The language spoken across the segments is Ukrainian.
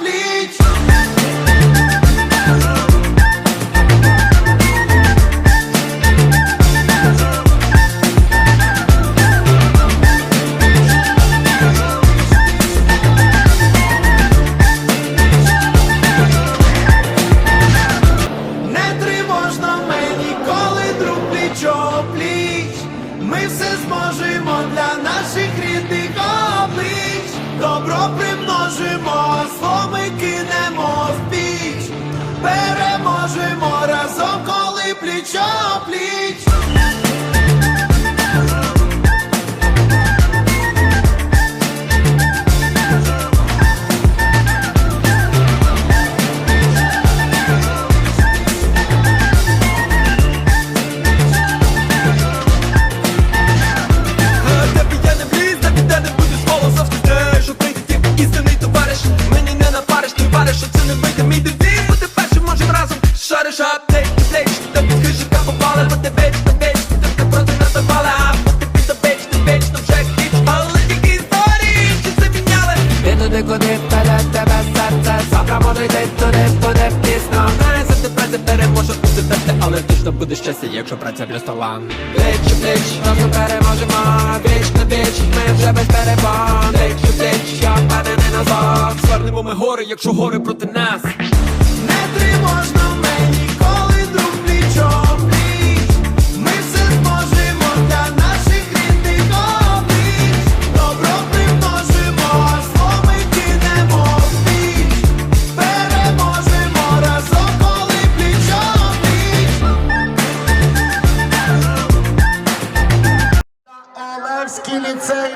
пліч. Не тривожно мені, коли ми все зможемо. your bleach. Буде щастя, якщо праця для стола Плеч у плеч, разом переможемо Плеч на плеч, ми вже без перебан Плеч у я впаде не назад Звернемо ми гори, якщо гори проти нас Не тривожно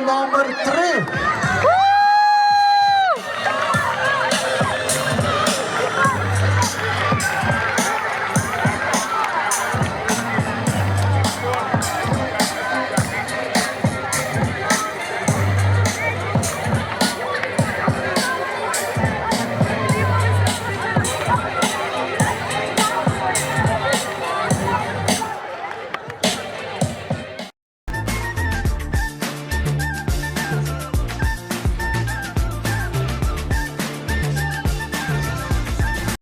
number three.